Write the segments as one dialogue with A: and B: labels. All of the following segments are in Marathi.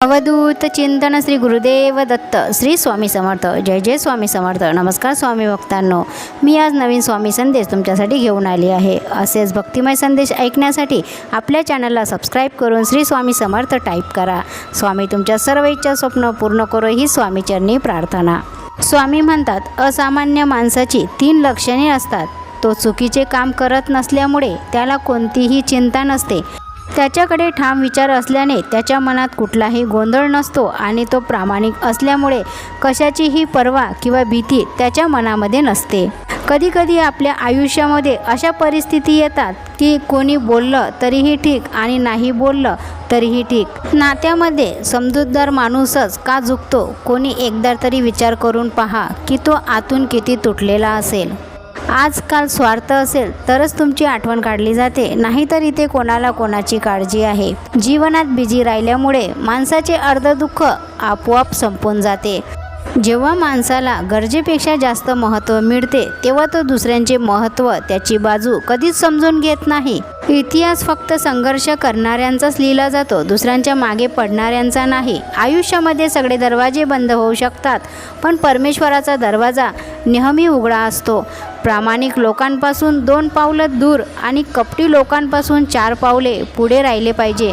A: अवधूत चिंतन श्री गुरुदेव दत्त श्री स्वामी समर्थ. जय जय स्वामी समर्थ. नमस्कार स्वामी भक्तांनो मी आज नवीन स्वामी संदेश तुमच्यासाठी घेऊन आली आहे. असेच भक्तिमय संदेश ऐकण्यासाठी आपल्या चॅनलला सबस्क्राईब करून श्री स्वामी समर्थ टाईप करा. स्वामी तुमच्या सर्व इच्छा स्वप्न पूर्ण करो ही स्वामीचरणी प्रार्थना. स्वामी म्हणतात असामान्य माणसाची तीन लक्षणे असतात. तो चुकीचे काम करत नसल्यामुळे त्याला कोणतीही चिंता नसते. त्याच्याकडे ठाम विचार असल्याने त्याच्या मनात कुठलाही गोंधळ नसतो आणि तो प्रामाणिक असल्यामुळे कशाचीही पर्वा किंवा भीती त्याच्या मनामध्ये नसते. कधीकधी आपल्या आयुष्यामध्ये अशा परिस्थिती येतात की कोणी बोललं तरीही ठीक आणि नाही बोललं तरीही ठीक. नात्यामध्ये समजूतदार माणूसच का झुकतो? कोणी एकदा तरी विचार करून पहा की तो आतून किती तुटलेला असेल. आजकाल स्वार्थ असेल तरच तुमची आठवण काढली जाते. नाहीतर इथे कोणाला कोणाची काळजी आहे? जीवनात बिझी राहिल्यामुळे माणसाचे अर्ध दुःख आपोआप संपून जाते. जेव्हा माणसाला गरजेपेक्षा जास्त महत्त्व मिळते तेव्हा तो दुसऱ्यांचे महत्त्व त्याची बाजू कधीच समजून घेत नाही. इतिहास फक्त संघर्ष करणाऱ्यांचाच लिहिला जातो दुसऱ्यांच्या मागे पडणाऱ्यांचा नाही. आयुष्यामध्ये सगळे दरवाजे बंद होऊ शकतात पण परमेश्वराचा दरवाजा नेहमी उघडा असतो. प्रामाणिक लोकांपासून दोन पावलं दूर आणि कपटी लोकांपासून चार पावले पुढे राहिले पाहिजे.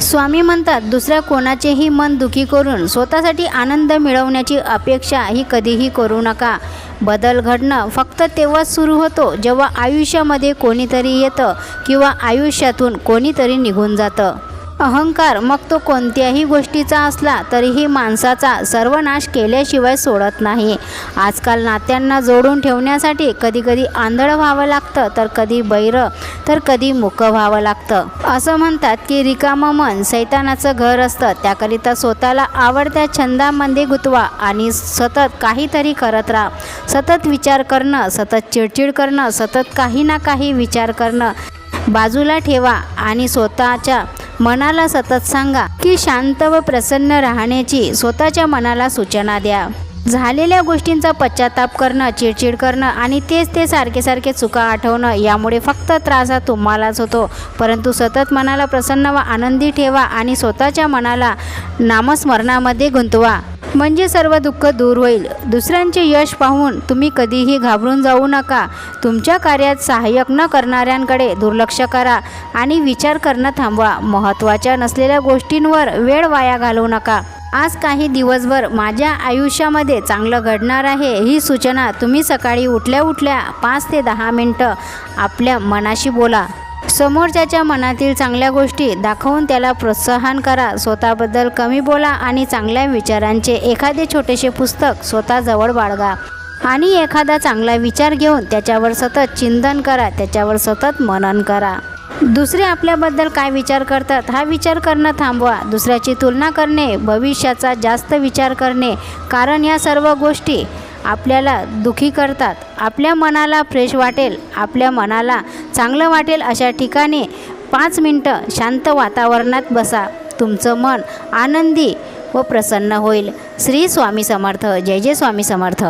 A: स्वामी म्हणतात दुसऱ्या कोणाचेही मन दुखी करून स्वतःसाठी आनंद मिळवण्याची अपेक्षा ही कधीही करू नका. बदल घडणं फक्त तेव्हाच सुरू होतो जेव्हा आयुष्यामध्ये कोणीतरी येतं किंवा आयुष्यातून कोणीतरी निघून जातं. अहंकार मग तो कोणत्याही गोष्टीचा असला तरीही माणसाचा सर्वनाश केल्याशिवाय सोडत नाही. आजकाल नात्यांना जोडून ठेवण्यासाठी कधीकधी आंधळं व्हावं लागतं तर कधी बैर तर कधी मुकं व्हावं लागतं. असं म्हणतात की रिकामं मन सैतानाचं घर असतं. त्याकरिता स्वतःला आवडत्या छंदामध्ये गुंतवा आणि सतत काहीतरी करत राहा. सतत विचार करणं सतत चिडचिड करणं सतत काही ना काही विचार करणं बाजूला ठेवा आणि स्वतःच्या मनाला सतत सांगा की शांत व प्रसन्न राहण्याची स्वतःच्या मनाला सूचना द्या. झालेल्या गोष्टींचा पश्चाताप करणं चिडचिड करणं आणि तेच ते सारखे सारखे चुका आठवणं यामुळे फक्त त्रास हा तुम्हालाच होतो. परंतु सतत मनाला प्रसन्न व आनंदी ठेवा आणि स्वतःच्या मनाला नामस्मरणामध्ये गुंतवा. म्हणजे सर्व दुःख दूर होईल. दुसऱ्यांचे यश पाहून तुम्ही कधीही घाबरून जाऊ नका. तुमच्या कार्यात सहाय्यक न करणाऱ्यांकडे दुर्लक्ष करा आणि विचार करणं थांबवा. महत्त्वाच्या नसलेल्या गोष्टींवर वेळ वाया घालवू नका. आज काही दिवसभर माझ्या आयुष्यामध्ये चांगलं घडणार आहे ही सूचना तुम्ही सकाळी उठल्या उठल्या पाच ते दहा मिनटं आपल्या मनाशी बोला. समोरच्याच्या मनातील चांगल्या गोष्टी दाखवून त्याला प्रोत्साहन करा. स्वतःबद्दल कमी बोला आणि चांगल्या विचारांचे एखादे छोटेसे पुस्तक स्वतःजवळ बाळगा. आणि एखादा चांगला विचार घेऊन त्याच्यावर सतत चिंतन करा. त्याच्यावर सतत मनन करा. दुसरे आपल्याबद्दल काय विचार करतात? हा विचार करणं थांबवा. दुसऱ्याची तुलना करणे भविष्याचा जास्त विचार करणे कारण या सर्व गोष्टी आपल्याला दुखी करतात. आपल्या मनाला फ्रेश वाटेल आपल्या मनाला चांगलं वाटेल अशा ठिकाणी पाच मिनटं शांत वातावरणात बसा. तुमचं मन आनंदी व प्रसन्न होईल. श्री स्वामी समर्थ. जय जय स्वामी समर्थ.